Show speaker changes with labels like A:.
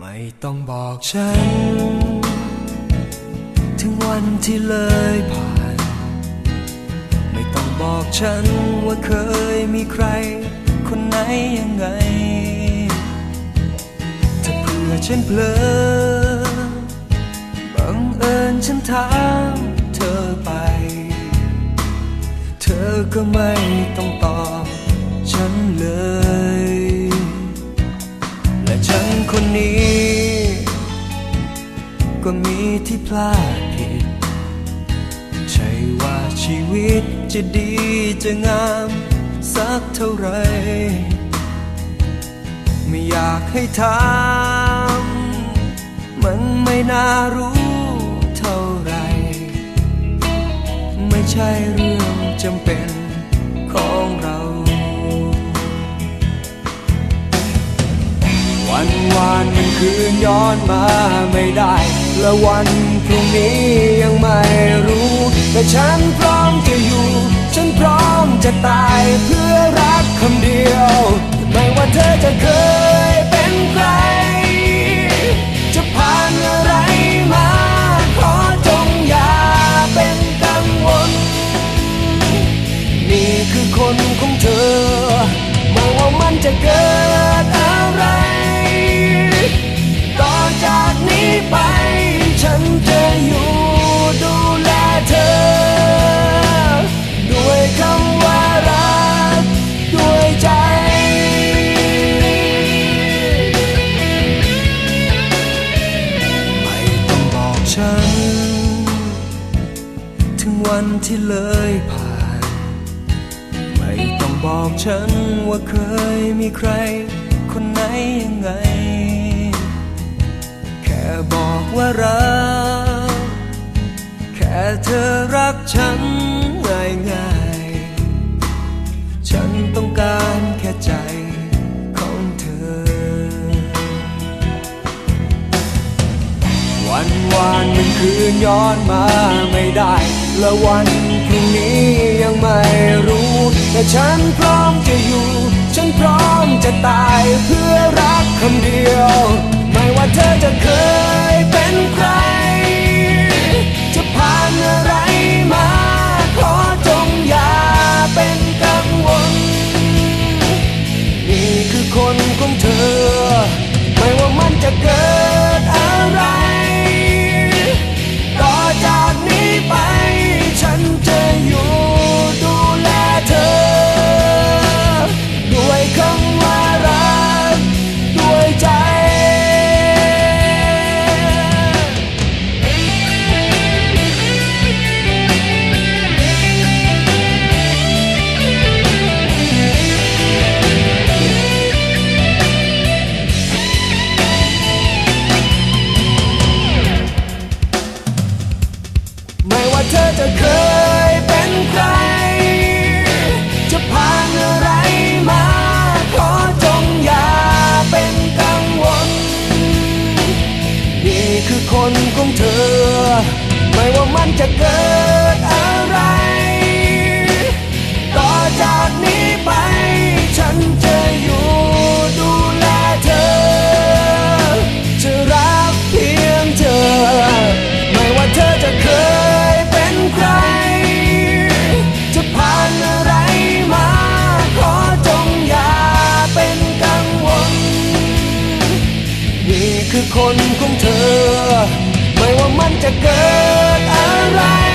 A: ไม่ต้องบอกฉัน ถึงวันที่เลยผ่าน ไม่ต้องบอกฉันว่าเคยมีใคร คนไหนยังไง ถ้าเผื่อฉันเผลอบังเอิญฉันถามเธอไป เธอก็ไม่ต้องตอบฉันเลย ที่พลาดผิด ใช่ว่าชีวิตจะดีจะงามสักเท่าไร ไม่อยากให้ถามมันไม่น่ารู้เท่าไร ไม่ใช่เรื่องจำเป็นของเรา วันวานมันคืนย้อนมา และวันพรุ่งนี้ยังไม่รู้ แต่ฉันพร้อมจะอยู่ ฉันพร้อมจะตายเพื่อรัก ฉัน ถึงวันที่เลยผ่าน ไม่ต้องบอกฉันว่าเคยมีใคร คนไหนยังไง แค่บอกว่ารัก แค่เธอรักฉัน นคืนย้อนมาไม่ได้ และวันพรุ่งนี้ยังไม่รู้ แต่ฉันพร้อมจะอยู่ ฉันพร้อมจะตายเพื่อรักคำเดียว คือคนของเธอ ไม่ว่ามันจะเกิดอะไร คือคนของเธอ ไม่ว่ามันจะเกิดอะไร